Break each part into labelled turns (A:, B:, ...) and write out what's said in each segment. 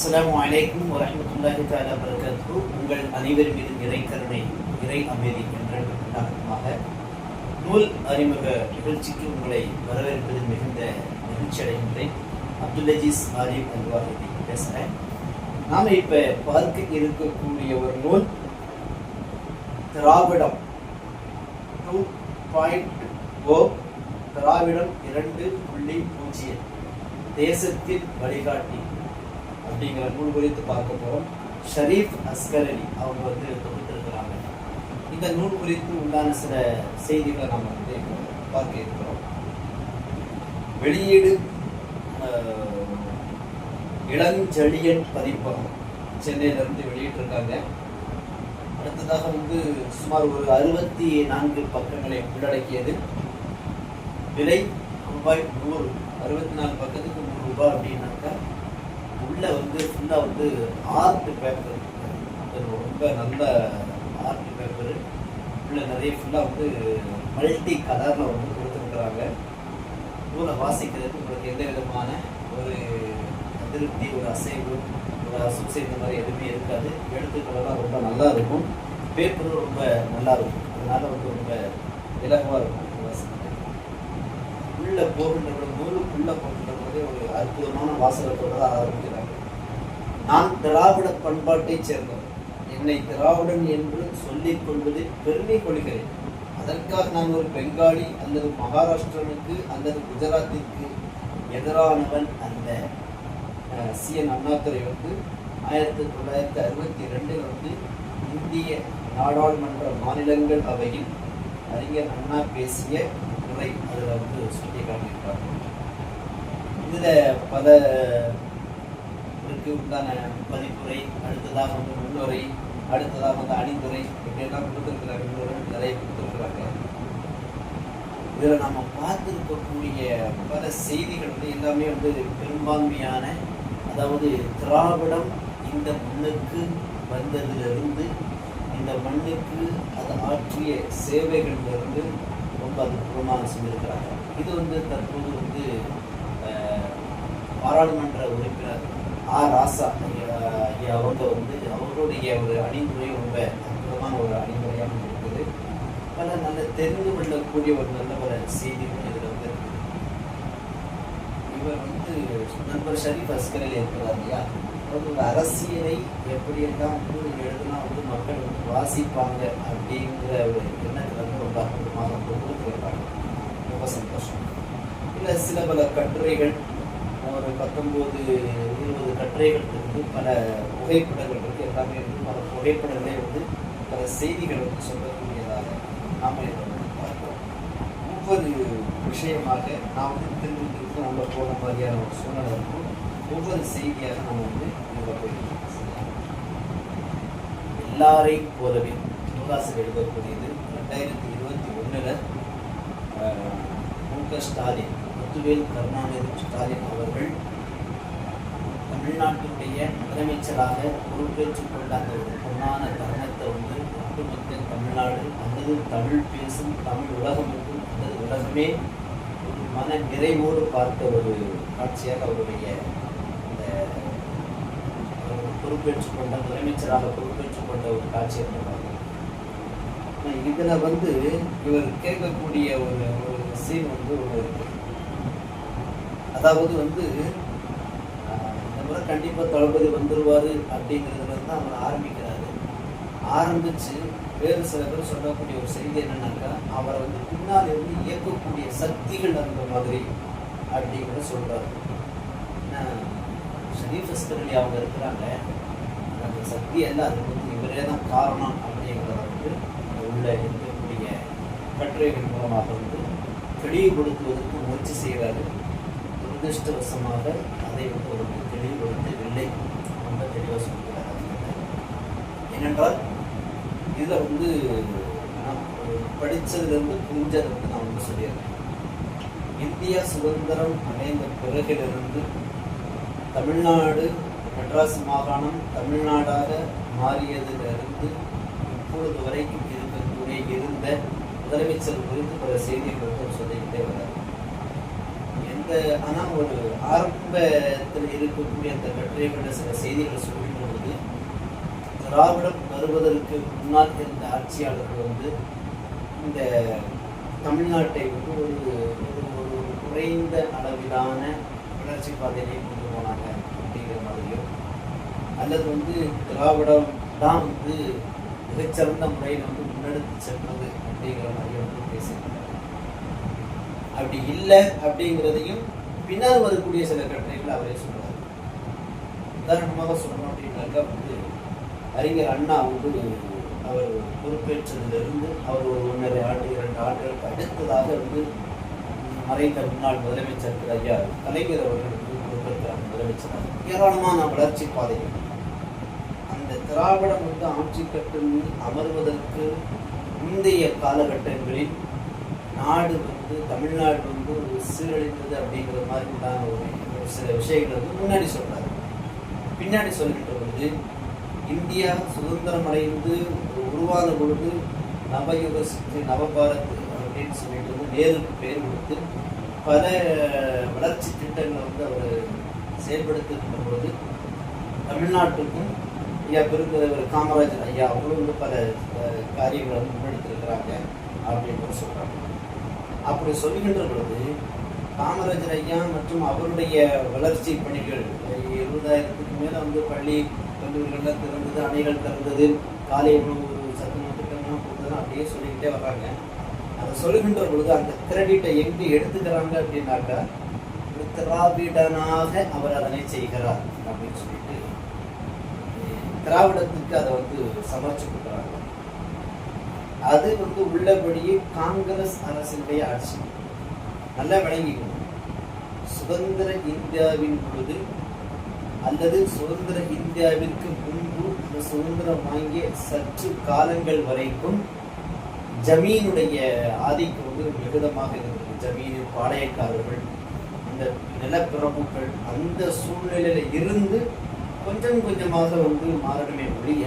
A: அஸ்லாம் வலைக்கும் வரமத்துல்லாஹி தாலா வரகத்து உங்கள் அனைவர் மீது இறை கருணை இறை அமைதி என்ற நூல் அறிமுக நிகழ்ச்சிக்கு உங்களை வரவேற்பதில் மிகுந்த மகிழ்ச்சி அடைகின்றேன். அப்துல் அஜீஸ் ஆலிம் அல்வாஹிதி பேசுகிறேன் நாம் இப்போ பார்க்க இருக்கக்கூடிய ஒரு நூல் திராவிடம். டூ பாயிண்ட் ஓ திராவிடம் இரண்டு புள்ளி பூஜ்ஜியம். தேசத்தின் வழிகாட்டி. அப்படிங்கிற நூல் குறித்து பார்க்க போகிறோம் ஷரீஃப் அஸ்கர் அலி அவங்க வந்து தொகுத்திருக்கிறாங்க. இந்த நூல் குறித்து உண்டான சில செய்திகளை நம்ம வந்து பார்க்க இருக்கிறோம். வெளியீடு இளஞ்செழியன் பதிப்பகம். சென்னையிலிருந்து வெளியிட்டிருக்காங்க. அடுத்ததாக வந்து சுமார் ஒரு அறுபத்தி நான்கு பக்கங்களை உள்ளடக்கியது. விலை ரூபாய் நூறு அறுபத்தி நாலு பக்கத்துக்கு நூறு ரூபாய் அப்படின்னா உள்ள வந்து ஃபுல்லாக வந்து ஆர்ட் பேப்பர் ரொம்ப நல்ல ஆர்ட் பேப்பர் உள்ள நிறைய ஃபுல்லாக வந்து மல்டி கலரில் வந்து கொடுத்துருக்குறாங்க. நூலை வாசிக்கிறதுக்கு உங்களுக்கு எந்த விதமான ஒரு அதிருப்தி ஒரு அசைவு ஒரு அசுசை இந்த மாதிரி எதுவுமே இருக்காது. எழுத்துக்களெல்லாம் ரொம்ப நல்லா இருக்கும். பேப்பரும் ரொம்ப நல்லா இருக்கும். அதனால் வந்து ரொம்ப இலகுவாக இருக்கும் வாசிக்கிறது உள்ள போகின்ற நூலுக்குள்ளே போகின்ற போதே ஒரு அற்புதமான வாசகத்தோடு தான் ஆரம்பிக்கிறாங்க. நான் திராவிட பண்பாட்டைச் சேர்ந்தவன். என்னை திராவிடன் என்று சொல்லிக் கொள்வதில் பெருமை கொள்கிறேன். அதற்காக நான் ஒரு பெங்காலி அல்லது மகாராஷ்டிரனுக்கு அல்லது குஜராத்திற்கு எதிரானவன் அல்ல. சி. என். அண்ணாதுரை வந்து ஆயிரத்தி தொள்ளாயிரத்தி அறுபத்தி ரெண்டில் வந்து இந்திய நாடாளுமன்ற மாநிலங்கள் அவையில் அறிஞர் அண்ணா பேசிய உரை அதில் வந்து சுட்டி காட்டியிருக்காங்க இதில் பல இருக்கு. உண்டான பதிப்புரை அடுத்ததாக வந்து உள்ளுரை அடுத்ததாக வந்து அணிந்துரை இப்படியெல்லாம் கொடுத்துருக்குறாங்க. முன்னுரை நிறைய கொடுத்துருக்குறாங்க. இதில் நம்ம பார்த்துருக்கக்கூடிய பல செய்திகள் வந்து எல்லாமே வந்து பெரும்பான்மையான அதாவது திராவிடம் இந்த மண்ணுக்கு வந்ததிலிருந்து இந்த மண்ணுக்கு அது ஆற்றிய சேவைகளிலிருந்து ரொம்ப அற்புதமாக செஞ்சிருக்கிறாங்க. இது வந்து தற்போது வந்து பாராளுமன்ற உறுப்பினர் ஆர் ராசா. ஐயா அவங்க வந்து அவங்களுடைய ஒரு அணிமுறை ரொம்ப அற்புதமான ஒரு அணிமுறையாக இருக்குது பல நல்ல தெரிந்து கொள்ளக்கூடிய ஒரு நல்ல ஒரு செய்திகள் இதில் வந்து இவர் வந்து நண்பர் ஷரீஃப் அஸ்கரில் இருக்கிறார் இல்லையா? அவர் ஒரு அரசியலை எப்படியெல்லாம் வந்து எழுதுனா வந்து மக்கள் வந்து வாசிப்பாங்க அப்படிங்கிற ஒரு எண்ணத்தில் வந்து ரொம்ப அற்புதமாக வந்து கொடுத்துருக்காங்க ரொம்ப சந்தோஷம். இல்லை சில பல கட்டுரைகள் ஒரு பத்தொம்போது இருபது கட்டுரைகள் வந்து பல புகைப்படங்கள் இருக்குது எல்லாமே வந்து பல புகைப்படங்களே வந்து பல செய்திகள் வந்து சொல்லக்கூடியதாக நாம் இதை வந்து பார்க்கிறோம். ஒவ்வொரு விஷயமாக நாம் வந்து திரும்ப திரும்ப நம்ம போன மாதிரியான ஒரு சூழ்நிலை இருக்கும் ஒவ்வொரு செய்தியாக நம்ம வந்து இதில் போயிருக்கோம் எல்லாரையும் போலவே நூலாசிரியர் எழுதக்கூடியது ரெண்டாயிரத்தி இருபத்தி ஒன்றில் மு க ஸ்டாலின் முத்துவேல் கருணாநிதி ஸ்டாலின் அவர்கள் தமிழ்நாட்டினுடைய முதலமைச்சராக பொறுப்பேற்றுக் கொண்ட அந்த ஒரு பொன்னான தருணத்தை வந்து ஒட்டுமொத்த தமிழ்நாடு அல்லது தமிழ் பேசும் தமிழ் உலகம் என்றும் அல்லது உலகமே ஒரு மன நிறைவோடு பார்த்த ஒரு காட்சியாக அவருடைய பொறுப்பேற்றுக் கொண்ட முதலமைச்சராக பொறுப்பேற்றுக் கொண்ட ஒரு காட்சியாக இதில் வந்து இவர் கேட்கக்கூடிய ஒரு ஒரு சீன் வந்து ஒன்று இருக்கு. அதாவது வந்து ஆஹ், கண்டிப்பாக தளபதி வந்துடுவார் அப்படிங்கிறதுல இருந்து அவர் ஆரம்பிக்கிறாரு. ஆரம்பித்து வேறு சில பேர் சொல்லக்கூடிய ஒரு செய்தி என்னன்னாக்கா அவரை வந்து பின்னால் இருந்து இயக்கக்கூடிய சக்திகள் அந்த மாதிரி அப்படிங்கிறத சொல்கிறார் ஷரீஃப் அஸ்கரலி அவங்க இருக்கிறாங்க. அந்த சக்தி எல்லாம் அதுக்கு வந்து இவரே தான் காரணம் அப்படிங்கிறத வந்து உள்ள இருக்கக்கூடிய கட்டுரைகள் மூலமாக வந்து தெளிவுபடுத்துவதற்கு முயற்சி செய்கிறாரு துரதிருஷ்டவசமாக அதை வந்து தெளிவுபடுத்தவில்லை ரொம்ப தெளிவாக சொல்கிறார் ஏனென்றால் இதில் வந்து நான் ஒரு படித்ததுலேருந்து புரிஞ்சதை வந்து நான் வந்து சொல்லியிருக்கேன். இந்தியா சுதந்திரம் அடைந்த பிறகிலிருந்து தமிழ்நாடு மெட்ராஸ் மாகாணம் தமிழ்நாடாக மாறியதிலிருந்து இப்பொழுது வரைக்கும் இருக்கக்கூடிய இருந்த முதலமைச்சர் குறித்து பல செய்திகள் வந்து சொல்லிக்கிட்டே வர்றார். ஆனால் ஒரு ஆரம்பத்தில் இருக்கக்கூடிய அந்த கட்டுரைகள சில செய்திகளை சொல்லும்பொழுது திராவிடம் வருவதற்கு முன்னால் இருந்த ஆட்சியாளர்கள் வந்து இந்த தமிழ்நாட்டை வந்து ஒரு ஒரு குறைந்த அளவிலான வளர்ச்சி பாதையிலே கொண்டு போனாங்க அப்படிங்கிற மாதிரியும் அல்லது வந்து திராவிடம் தான் வந்து மிகச்சிறந்த முறையில் வந்து முன்னெடுத்து சென்றது அப்படிங்கிற மாதிரியும் வந்து பேசியிருக்காங்க. அப்படி இல்லை அப்படிங்கிறதையும் பின்னர் வரக்கூடிய சில கட்டுரைகள் அவரே சொல்றாரு. உதாரணமாக சொல்லணும் அப்படின்னாக்கா வந்து அறிஞர் அண்ணா வந்து அவர் பொறுப்பேற்றதிலிருந்து அவர் ஒரு ஒன்றரை ஆண்டு இரண்டு ஆண்டுகளுக்கு அடுத்ததாக வந்து மறைந்த முன்னாள் முதலமைச்சர் திரு ஐயா கலைஞர் அவர்களுக்கு பொறுப்பேற்கிறார் முதலமைச்சராக. ஏராளமான வளர்ச்சி பாதைகள். அந்த திராவிடம் வந்து ஆட்சி கட்டில் அமர்வதற்கு முந்தைய காலகட்டங்களில் நாடு வந்து தமிழ்நாடு வந்து ஒரு சீரழிந்தது அப்படிங்கிற மாதிரி உண்டான ஒரு சில விஷயங்கள் வந்து முன்னாடி சொல்கிறாரு பின்னாடி சொல்லிக்கிட்ட பொழுது இந்தியா சுதந்திரம் அடைந்து உருவான பொழுது நவயுக சித்தி நவபாரத் அப்படின்னு சொல்லிட்டு வந்து நேருக்கு பேர் கொடுத்து பல வளர்ச்சி திட்டங்களை வந்து அவர் செயல்படுத்துகின்ற பொழுது தமிழ்நாட்டுக்கும் ஐயா பெருந்தலைவர் காமராஜர் ஐயா அவங்களும் வந்து பல காரியங்களை வந்து முன்னெடுத்திருக்கிறாங்க அப்படின்னு சொல்கிறாங்க அப்படி சொல்லுகின்ற பொழுது காமராஜர் ஐயா மற்றும் அவருடைய வளர்ச்சி பணிகள் இருபதாயிரத்துக்கு மேல வந்து பள்ளி கல்லூரிகள்லாம் திறந்தது அணைகள் திறந்தது காலை உணவு சத்துணவு திட்டம்லாம் கொடுத்தது அப்படியே சொல்லிக்கிட்டே வர்றாங்க. அதை சொல்லுகின்ற பொழுது அந்த கிரெடிட்டை எங்கே எடுத்துக்கிறாங்க அப்படின்னாக்கா திராவிடனாக அவர் அதனை செய்கிறார் அப்படின்னு சொல்லிட்டு திராவிடத்துக்கு அதை வந்து சமர்ச்சி கொடுத்தார் அது வந்து உள்ளபடியே காங்கிரஸ் அரசினுடைய ஆட்சி. நல்லா விளங்கிக்கணும் சுதந்திர இந்தியாவின் பொழுது அல்லது சுதந்திர இந்தியாவிற்கு முன்பு இந்த சுதந்திரம் வாங்கிய சற்று காலங்கள் வரைக்கும் ஜமீனுடைய ஆதிக்கம் வந்து மிகுதமாக இருந்தது. ஜமீனின் பாளையக்காரர்கள் அந்த நிலப்பிரபுக்கள் அந்த சூழ்நிலையில இருந்து கொஞ்சம் கொஞ்சமாக வந்து மாறணுமே ஒழிய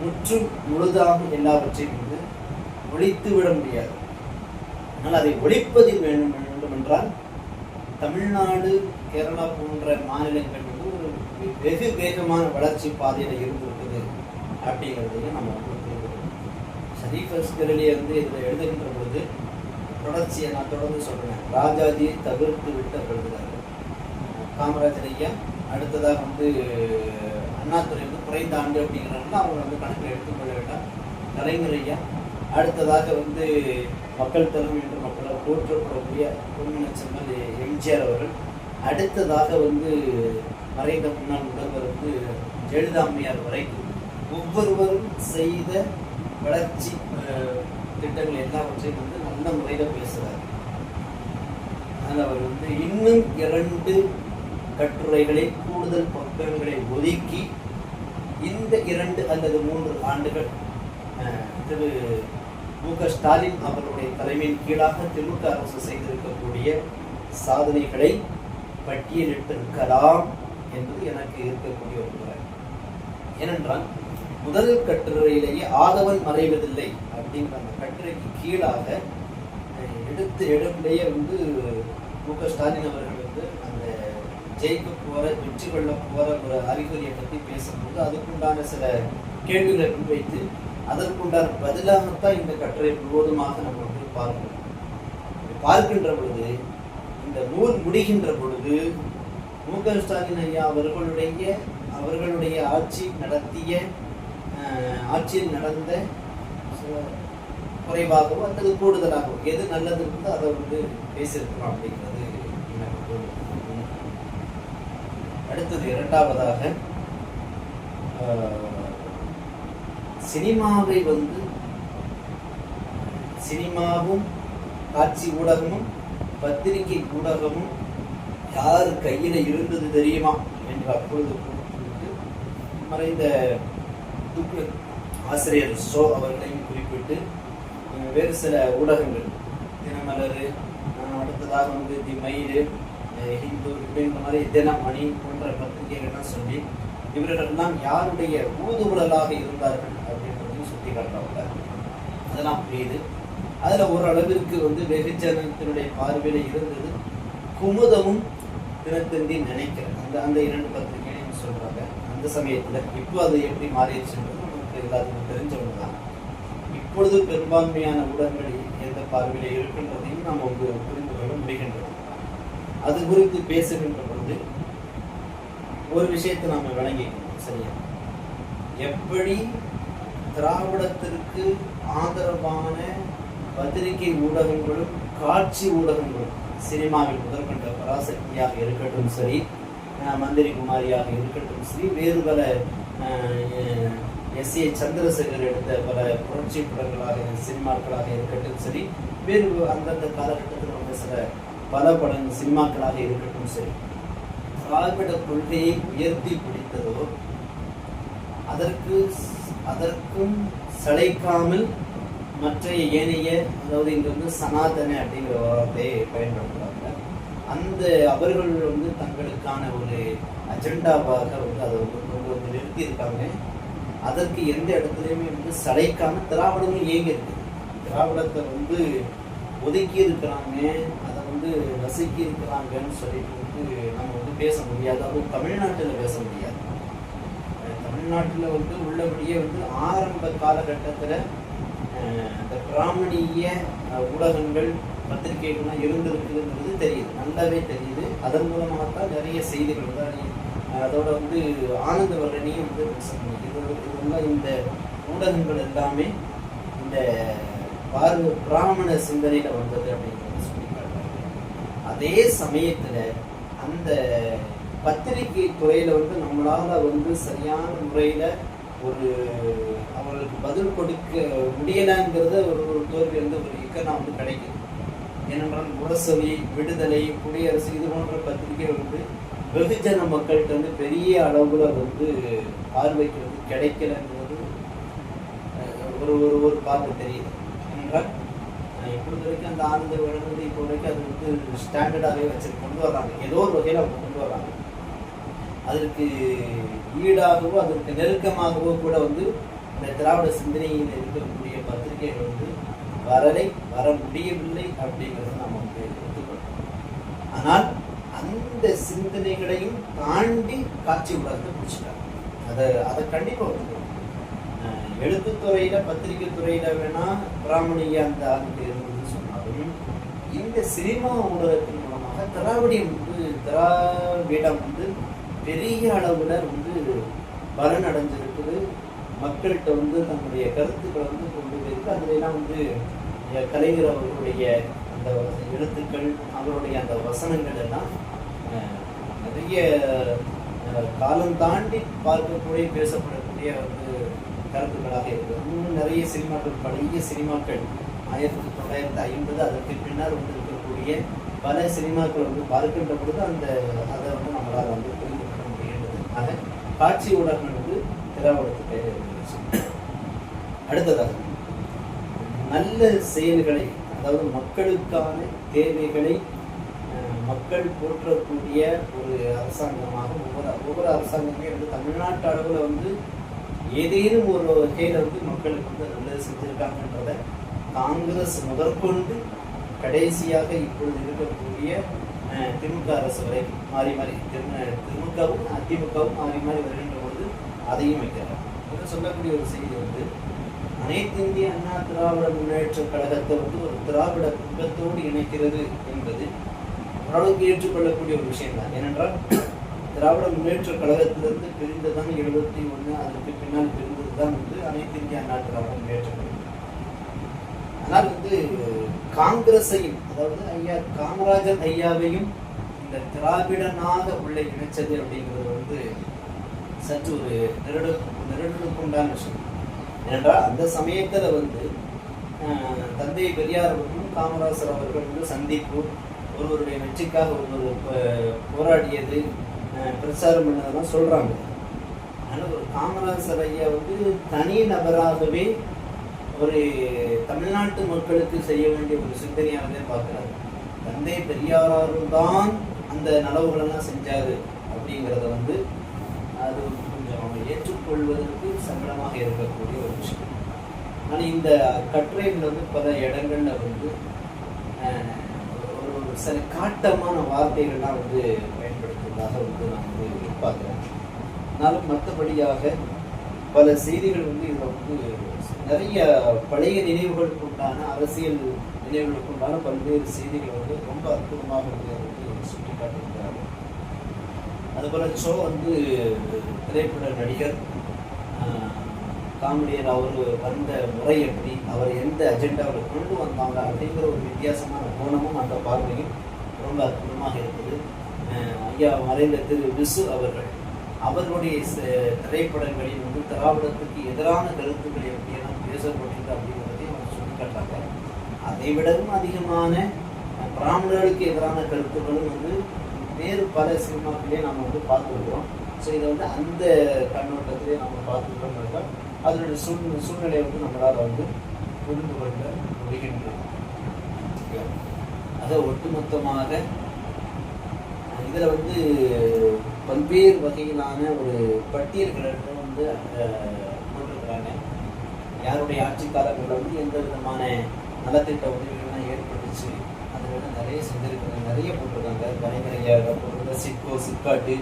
A: முற்றும் முழுதாக எல்லாவற்றையும் ஒழித்து விட முடியாது. ஆனால் அதை ஒழிப்பதில் வேண்டும் வேண்டும் என்றால் தமிழ்நாடு கேரளா போன்ற மாநிலங்கள் வந்து ஒரு வெகு வேகமான வளர்ச்சி பாதையில் இருந்திருக்குது அப்படிங்கிறதையும் நம்ம வந்து ஷரீஃப் அஸ்கரலியை வந்து இதில் எழுதுகின்ற பொழுது தொடர்ச்சியை நான் தொடர்ந்து சொல்கிறேன் ராஜாஜியை தவிர்த்து விட்டு அவர் காமராஜர் ஐயா அடுத்ததாக வந்து அண்ணாதுரை வந்து குறைந்த ஆண்டு அப்படிங்கிறனால அவங்க வந்து கணக்கில் எடுத்துக்கொள்ள வேண்டாம். கலைஞர் ஐயா அடுத்ததாக வந்து மக்கள் தலைமை என்று மக்களால் போற்றப்படக்கூடிய பொன்மனச்செம்மல் எம்ஜிஆர் அவர்கள். அடுத்ததாக வந்து மறைந்த முன்னாள் முதல்வர் வந்து ஜெயலலிதாமையார் வரைக்கும் ஒவ்வொருவரும் செய்த வளர்ச்சி அஹ், திட்டங்கள் எல்லாவற்றையும் வந்து நல்ல முறையில் பேசுகிறார் அதனால் அவர் வந்து இன்னும் இரண்டு கட்டுரைகளை கூடுதல் பக்கங்களை ஒதுக்கி இந்த இரண்டு அல்லது மூன்று ஆண்டுகள் அஹ், திரு மு க ஸ்டாலின் அவர்களுடைய தலைமையின் கீழாக திமுக அரசு செய்திருக்கக்கூடிய சாதனைகளை பட்டியலிட்டிருக்கலாம் என்பது எனக்கு இருக்கக்கூடிய ஒரு முறை. ஏனென்றால் முதல் கட்டுரையிலேயே ஆதவன் மறைவதில்லை அப்படிங்கிற அந்த கட்டுரைக்கு கீழாக எடுத்து இடமிலேயே இடத்திலேயே வந்து மு க ஸ்டாலின் அவர்கள் வந்து அந்த ஜெயிக்க போற வெற்றி கொள்ள போற ஒரு அறிகுறியை பற்றி பேசும்போது அதுக்குண்டான சில கேள்விகளை முன்வைத்து அதற்குண்டான பதிலாகத்தான் இந்த கட்டுரை முழுவதுமாக நம்ம வந்து பார்க்கணும். பார்க்கின்ற பொழுது இந்த நூல் முடிகின்ற பொழுது மு க ஸ்டாலின் ஐயா அவர்களுடைய அவர்களுடைய ஆட்சி நடத்திய ஆட்சியில் நடந்த குறைவாகவோ அல்லது கூடுதலாகவோ எது நல்லது இருந்தோ அதை வந்து பேசியிருக்கலாம் அப்படிங்கிறது எனக்கு அடுத்தது இரண்டாவதாக சினிமாவை வந்து சினிமாவும் காட்சி ஊடகமும் பத்திரிகை ஊடகமும் யார் கையில் இருந்தது தெரியுமா என்று அப்பொழுது மறைந்த துப்பு ஆசிரியர் ஷோ அவர்களையும் குறிப்பிட்டு வேறு சில ஊடகங்கள் தினமலர் அடுத்ததாக வந்து தி மயிறு ஹிந்து இப்படின்ற மாதிரி தினமணி போன்ற பத்திரிகைகள்லாம் சொல்லி இவர்களெல்லாம் யாருடைய ஊதுகுழலாக இருந்தார்கள் அப்படின்றதையும் அதெல்லாம் புரியுது அதில் ஓரளவிற்கு வந்து வெகுஜனத்தினுடைய பார்வையில் இருந்தது. குமுதமும் தினத்தந்தி நினைக்கிறேன். அந்த அந்த இரண்டு பத்திரிகையும் சொல்றாங்க. அந்த சமயத்துல இப்போ அது எப்படி மாறிடுச்சுன்றது நமக்கு எல்லாத்துக்கும் தெரிஞ்சவங்க தான் இப்பொழுது பெரும்பான்மையான ஊடகங்கள் எந்த பார்வையில் இருக்கின்றதையும் நாம் வந்து புரிந்து கொள்ள முடிகின்றது. அது குறித்து பேசுகின்ற பொழுது ஒரு விஷயத்தை நாம விளங்கிக்கணும் சரியா? எப்படி திராவிடத்திற்கு ஆதரவான பத்திரிகை ஊடகங்களும் காட்சி ஊடகங்களும் சினிமாவில் முதற்கொண்ட பராசக்தியாக இருக்கட்டும் சரி மந்திரி குமாரியாக இருக்கட்டும் சரி வேறு பல எஸ் ஏ சந்திரசேகர் எடுத்த பல புரட்சி படங்களாக சினிமாக்களாக இருக்கட்டும் சரி வேறு அந்தந்த காலகட்டத்தில் வந்த சில பல படங்கள் சினிமாக்களாக இருக்கட்டும் சரி திராவிட கொள்கையை உயர்த்தி பிடித்ததோ அதற்கு அதற்கும் சளைக்காமல் மற்ற ஏனைய அதாவது இங்கே வந்து சனாதன அப்படிங்கிற வார்த்தையை பயன்படுத்துகிறாங்க அந்த அவர்கள் வந்து தங்களுக்கான ஒரு அஜெண்டாவாக வந்து அதை வந்து கொண்டு வந்து நிறுத்தியிருக்காங்க. அதற்கு எந்த இடத்துலையுமே வந்து சளைக்காம திராவிடமும் இயங்கி இருக்கு திராவிடத்தை வந்து ஒதுக்கி இருக்கிறாங்க அதை வந்து நசுக்கி இருக்கிறாங்கன்னு சொல்லிட்டு வந்து நம்ம வந்து பேச முடியாது. அதுவும் தமிழ்நாட்டில் பேச முடியாது. தமிழ்நாட்டில் வந்து உள்ளபடியே வந்து ஆரம்ப காலகட்டத்தில் அந்த இந்த பிராமணிய ஊடகங்கள் பத்திரிகைகள்லாம் இருந்திருக்குங்கிறது தெரியுது நல்லாவே தெரியுது. அதன் மூலமாக தான் நிறைய செய்திகள் வந்து அதோட வந்து ஆனந்தவரணியும் வந்து இது இதெல்லாம் இந்த ஊடகங்கள் எல்லாமே இந்த பார்வ பிராமண சிந்தனையில் வந்தது அப்படின்னு சொல்லி காட்டுறாங்க அதே சமயத்தில் அந்த பத்திரிகை துறையில வந்து நம்மளால வந்து சரியான முறையில ஒரு அவர்களுக்கு பதில் கொடுக்க முடியலங்கிறத ஒரு ஒரு தோல்வி வந்து ஒரு இக்கனா வந்து கிடைக்குது. ஏனென்றால் முரசொலி விடுதலை குடியரசு இது போன்ற பத்திரிகை வந்து வெகுஜன மக்கள்கிட்ட வந்து பெரிய அளவுல வந்து பார்வைக்கு வந்து கிடைக்கலங்கிறது ஒரு ஒரு ஒரு பார்வை தெரியுது. ஏனென்றால் அஹ், இப்பொழுது வரைக்கும் அந்த ஆனந்த விழந்து இப்போ வரைக்கும் அது வந்து ஸ்டாண்டர்டாகவே வச்சு கொண்டு வர்றாங்க. ஏதோ ஒரு வகையில் அவங்க கொண்டு வர்றாங்க. அதற்கு ஈடாகவோ அதற்கு நெருக்கமாகவோ கூட வந்து இந்த திராவிட சிந்தனையில் இருக்கக்கூடிய பத்திரிகைகள் வந்து வரலை வர முடியவில்லை அப்படிங்கிறத நாம் வந்து ஒத்துக்கணும் ஆனால் அந்த சிந்தனைகளையும் தாண்டி காட்சி உலகத்தை பிடிச்சிட்டாங்க. அதை அதை கண்டிப்பாக வந்து எழுத்துத்துறையில் எழுத்துத்துறையில பத்திரிகை துறையில வேணா பிராமணிய அந்த ஆண்டு இருந்ததுன்னு சொன்னாலும் இந்த சினிமா ஊடகத்தின் மூலமாக திராவிடம் வந்து திராவிடம் வந்து பெரிய அளவில் வந்து பலன் அடைஞ்சிருக்குது. மக்கள்கிட்ட வந்து தன்னுடைய கருத்துக்களை வந்து கொண்டு போயிருக்கு. அதுலாம் வந்து கலைஞர் அவர்களுடைய அந்த எழுத்துக்கள் அவருடைய அந்த வசனங்கள் எல்லாம் நிறைய காலம் தாண்டி பார்க்கக்கூடிய பேசப்படக்கூடிய வந்து கருத்துக்களாக இருக்கு இன்னும் நிறைய சினிமாக்கள் பழைய சினிமாக்கள் ஆயிரத்தி தொள்ளாயிரத்தி ஐம்பது அதற்கு பின்னர் வந்து இருக்கக்கூடிய பல சினிமாக்கள் வந்து பார்க்கின்ற பொழுது அந்த அதை வந்து நம்மளால் வந்து ஆக காட்சி ஊடகங்கள் வந்து திராவிடத்து பெயர் அடுத்ததாக நல்ல செயல்களை அதாவது மக்களுக்கான தேவைகளை மக்கள் போற்றக்கூடிய ஒரு அரசாங்கமாக ஒவ்வொரு ஒவ்வொரு அரசாங்கமே வந்து தமிழ்நாட்டு அளவில் வந்து ஏதேனும் ஒரு வகையில் வந்து மக்களுக்கு வந்து நல்லது செஞ்சிருக்காங்கன்றத காங்கிரஸ் முதற்கொண்டு கடைசியாக இப்பொழுது இருக்கக்கூடிய திமுக அரசு வரை மாறி மாறி திமுகவும் அதிமுகவும் மாறி மாறி வருகின்ற பொழுது அதையும் வைக்கிறார். என்று சொல்லக்கூடிய ஒரு செய்தி வந்து அனைத்து இந்திய அண்ணா திராவிட முன்னேற்ற கழகத்தை வந்து ஒரு திராவிட குடும்பத்தோடு இணைக்கிறது என்பது ஓரளவுக்கு ஏற்றுக்கொள்ளக்கூடிய ஒரு விஷயம் தான் ஏனென்றால் திராவிட முன்னேற்ற கழகத்திலிருந்து பிரிந்ததான் எழுபத்தி ஒன்று அதற்கு பின்னால் பிரிந்தது தான் வந்து அனைத்து இந்திய அண்ணா திராவிட முன்னேற்ற கழகம். ஆனால் வந்து காங்கிரஸையும் அதாவது ஐயா காமராஜர் ஐயாவையும் இந்த திராவிடனாக உள்ள இணைச்சது அப்படிங்கிறது வந்து சற்று ஒரு நெருடு நெருடுக்குண்டான விஷயம். ஏனென்றால் அந்த சமயத்தில் வந்து தந்தை பெரியார் அவர்களும் காமராசர் அவர்கள் வந்து சந்திப்பு ஒருவருடைய வெற்றிக்காக ஒருவர் போராடியது பிரச்சாரம் பண்ணதெல்லாம் சொல்கிறாங்க ஆனால் ஒரு காமராசர் ஐயா வந்து தனி நபராகவே ஒரு தமிழ்நாட்டு மக்களுக்கு செய்ய வேண்டிய ஒரு சிந்தனையாகவே பார்க்குறாரு. தந்தை பெரியாரும் தான் அந்த நலவுகளெல்லாம் செஞ்சாரு அப்படிங்கிறத வந்து அது கொஞ்சம் அவங்க ஏற்றுக்கொள்வதற்கு சங்கடமாக இருக்கக்கூடிய ஒரு விஷயம். ஆனால் இந்த கட்டுரைகள் வந்து பல இடங்களில் வந்து ஒரு ஒரு சில காட்டமான வார்த்தைகள்லாம் வந்து பயன்படுத்துவதாக வந்து நான் வந்து பார்க்குறேன் ஆனாலும் மற்றபடியாக பல செய்திகள் வந்து இதில் வந்து நிறைய பழைய நினைவுகளுக்கு உண்டான அரசியல் நினைவுகளுக்கு உண்டான பல்வேறு செய்திகள் வந்து ரொம்ப அற்புதமாக வந்து அதை வந்து சுட்டி அதுபோல் ஷோ வந்து திரைப்பட நடிகர் காமெடியர் அவர் வந்த முறை எப்படி அவர் எந்த அஜெண்டாவில் கொண்டு வந்தாங்க அப்படிங்கிற ஒரு வித்தியாசமான கோணமும் அந்த பார்வையும் ரொம்ப அற்புதமாக இருக்குது ஐயா மறைந்த திரு விசு அவர்கள் அவர்களுடைய திரைப்படங்களில் வந்து திராவிடத்துக்கு எதிரான கருத்துக்களை எப்படியெல்லாம் பேசப்பட்டிருக்கு அப்படிங்கிறதையும் அவர் சுட்டிக்காட்டாங்க அதை விடவும் அதிகமான பிராமணர்களுக்கு எதிரான கருத்துக்களும் வந்து வேறு பல சினிமாக்களே நம்ம வந்து பார்த்துருக்கிறோம் ஸோ இதை வந்து அந்த கண்ணோட்டத்திலே நம்ம பார்த்துக்கிறோம்னாக்கா அதனுடைய சூழ் சூழ்நிலையை வந்து நம்மளால் வந்து புரிந்து கொள்ள முடிகின்றது. அதை ஒட்டுமொத்தமாக இதில் வந்து பல்வேறு வகையிலான ஒரு பட்டியல்களை வந்து அந்த யாருடைய ஆட்சி காலங்களில் வந்து எந்த விதமான நலத்திட்ட உதவிகள்லாம் ஏற்பட்டுச்சு? அதை விட நிறைய செஞ்சிருக்கிறாங்க நிறைய போட்டிருக்காங்க. கலைஞரையா போட்டிருக்க SIDCO SIPCOT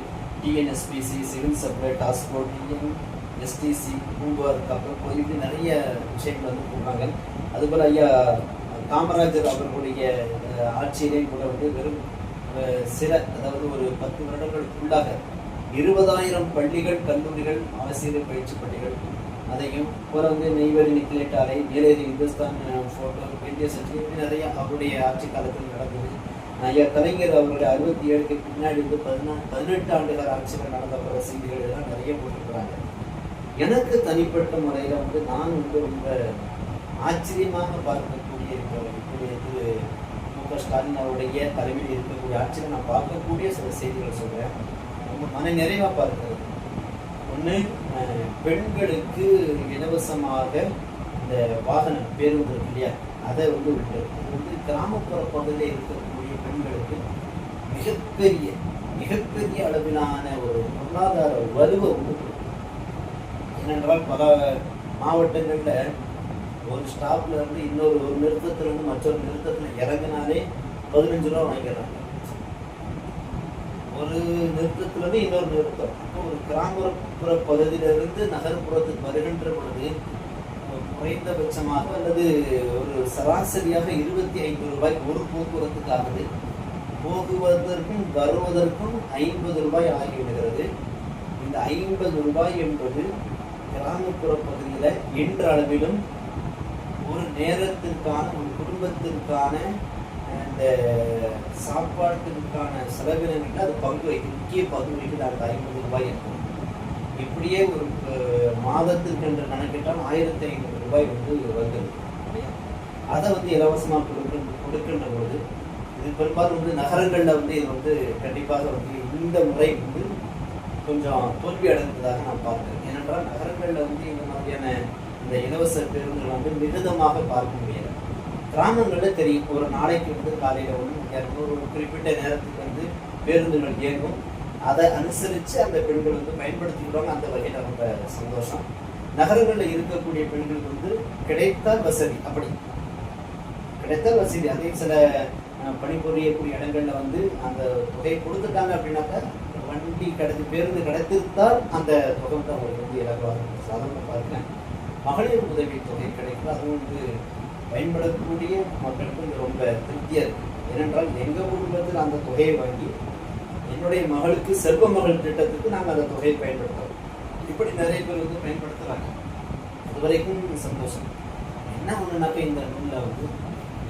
A: TNSPC civil supply transport TN STC பூம்பர் அப்புறம் போய் இப்படி நிறைய விஷயங்கள் வந்து போடுறாங்க. அதுபோல் ஐயா காமராஜர் அவர்களுடைய ஆட்சியிலே ஆட்சியிலேயும் கூட வந்து வெறும் சில அதாவது ஒரு பத்து வருடங்களுக்குள்ளாக இருபதாயிரம் பள்ளிகள் கல்லூரிகள் ஆசிரியர் பயிற்சி பள்ளிகள் அதையும் அப்புறம் வந்து நெய்வேலி நிக்கலேட் ஆலை நீலகிரி இந்துஸ்தான் ஃபோட்டோ இந்திய இப்படி நிறைய அவருடைய ஆட்சி காலத்தில் நடந்தது. ஐயா கலைஞர் அவருடைய அறுபத்தி ஏழுக்கு பின்னாடி வந்து பதினா பதினெட்டு ஆண்டுகள் ஆட்சிகள் நடந்த பல செய்திகள் எல்லாம் நிறைய போட்டிருக்கிறாங்க. எனக்கு தனிப்பட்ட முறையில் வந்து நான் வந்து ரொம்ப ஆச்சரியமாக பார்க்கக்கூடிய இருக்கக்கூடிய இது மு க ஸ்டாலின் அவருடைய தலைமையில் இருக்கக்கூடிய ஆட்சியில் நான் பார்க்கக்கூடிய சில செய்திகள் சொல்கிறேன் ரொம்ப மன நிறைவாக பார்க்கிறது. ஒன்று பெண்களுக்கு இலவசமாக இந்த வாகனம் பேருந்து இருக்கு இல்லையா? அதை வந்து உண்டு. வந்து கிராமப்புற பகுதியில் இருக்கக்கூடிய பெண்களுக்கு மிகப்பெரிய மிகப்பெரிய அளவிலான ஒரு பொருளாதார வலுவை வந்து ஏனென்றால் பல மாவட்டங்களில் ஒரு ஸ்டாப்ல இருந்து இன்னொரு ஒரு நிறுத்தத்திலிருந்து மற்றொரு நிறுத்தத்தில் இறங்கினாலே பதினஞ்சு ரூபா வாங்கிடுறாங்க. ஒரு நிறுத்தத்திலிருந்து இன்னொரு நிறுத்தம். அப்போ ஒரு கிராமப்புற பகுதியிலிருந்து நகர்ப்புறத்துக்கு வருகின்ற பொழுது குறைந்தபட்சமாக அல்லது ஒரு சராசரியாக இருபத்தி ஐந்து ரூபாய் ஒரு போக்குவரத்துக்கு போக்குவரத்திற்கும் போகுவதற்கும் வருவதற்கும் ஐம்பது ரூபாய் ஆகிவிடுகிறது. இந்த ஐம்பது ரூபாய் என்பது கிராமப்புற பகுதியில் என்ற அளவிலும் ஒரு நேரத்திற்கான ஒரு குடும்பத்திற்கான இந்த சாப்பாட்டுக்கான செலவினங்கள் அது பங்கு வகிக்கும் முக்கிய பங்கு வகிக்குது. அந்த ஐம்பது ரூபாய் இருக்கும் இப்படியே ஒரு மாதத்துக்கு என்று கணக்கிட்டால் ஆயிரத்தி ஐநூறு ரூபாய் வந்து வருகிறது. இல்லையா? அதை வந்து இலவசமாக கொடுக்க கொடுக்கின்ற பொழுது இது பெரும்பாலும் வந்து நகரங்களில் வந்து இது வந்து கண்டிப்பாக வந்து இந்த முறை வந்து கொஞ்சம் தோல்வி அடைந்ததாக நான் பார்க்குறேன். ஏனென்றால் நகரங்களில் வந்து இந்த மாதிரியான இந்த இலவச பேருந்துகள் வந்து மிகுதமாக பார்க்க முடியாது. கிராமங்களில் தெரியும். ஒரு நாளைக்கு வந்து காலையில் ஒன்று ஒரு குறிப்பிட்ட நேரத்துக்கு வந்து பேருந்துகள் இயங்கும். அதை அனுசரித்து அந்த பெண்கள் வந்து பயன்படுத்திக்கிறாங்க அந்த வகையில் ரொம்ப சந்தோஷம். நகரங்களில் இருக்கக்கூடிய பெண்களுக்கு வந்து கிடைத்தால் வசதி. அப்படி. கிடைத்தால் வசதி. அதே சில பணிபுரியக்கூடிய இடங்கள்ல வந்து அந்த தொகை கொடுத்துட்டாங்க அப்படின்னாக்கா வண்டி கிடைத்து பேருந்து கிடைத்திருந்தால் அந்த தொகை தான் அவங்களுக்கு வந்து இலகுவாக சாதாரண பார்க்குறேன் மகளிர் உதவி தொகை கிடைக்கும். அதுவும் வந்து பயன்படக்கூடிய மக்களுக்கு ரொம்ப திருப்தியாக இருக்குது ஏனென்றால் எங்கள் குடும்பத்தில் அந்த தொகையை வாங்கி என்னுடைய மகளுக்கு செல்வ மகள் திட்டத்துக்கு நாங்கள் அந்த தொகையை பயன்படுத்துகிறோம் இப்படி நிறைய பேர் வந்து பயன்படுத்துகிறாங்க அது வரைக்கும் சந்தோஷம். என்ன ஒன்றுனாக்கா இந்த நூலில் வந்து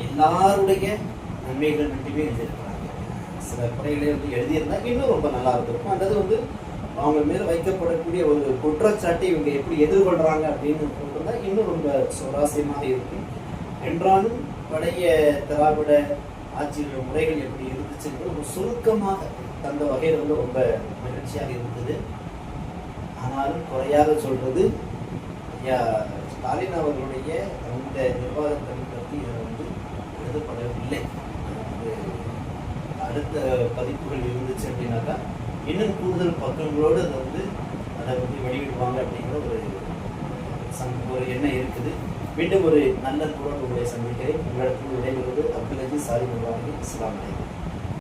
A: எல்லாருடைய நன்மைகள் மட்டுமே எழுதியிருக்கிறாங்க. சில குறைகளை வந்து எழுதியிருந்தா இன்னும் ரொம்ப நல்லா இருந்திருக்கும். அந்தது வந்து அவங்க மேலே வைக்கப்படக்கூடிய ஒரு குற்றச்சாட்டை இவங்க எப்படி எதிர்கொள்கிறாங்க அப்படின்னு போட்டிருந்தா இன்னும் ரொம்ப சுவாரஸ்யமாக இருக்கும். என்றாலும் பழைய திராவிட ஆட்சியுடைய முறைகள் எப்படி இருந்துச்சுன்றது ஒரு சுருக்கமாக தந்த வகையில் வந்து ரொம்ப மகிழ்ச்சியாக இருந்தது. ஆனாலும் குறையாக சொல்றது ஐயா ஸ்டாலின் அவர்களுடைய அந்த நிர்வாகத்தை பற்றி இதில் வந்து எழுதப்படவில்லை அது அடுத்த பதிப்புகள் இருந்துச்சு அப்படின்னாக்கா இன்னும் கூடுதல் பக்கங்களோடு அதை வந்து அதை வந்து வெளியிடுவாங்க அப்படிங்கிற ஒரு சம் ஒரு எண்ணம் இருக்குது. மீண்டும் ஒரு நல்ல தூரம் உங்களை சந்திக்கிறேன். உங்களுக்கு விடைபெறுவது அப்துல் அஜி சாரி முபாரக் இஸ்லாம்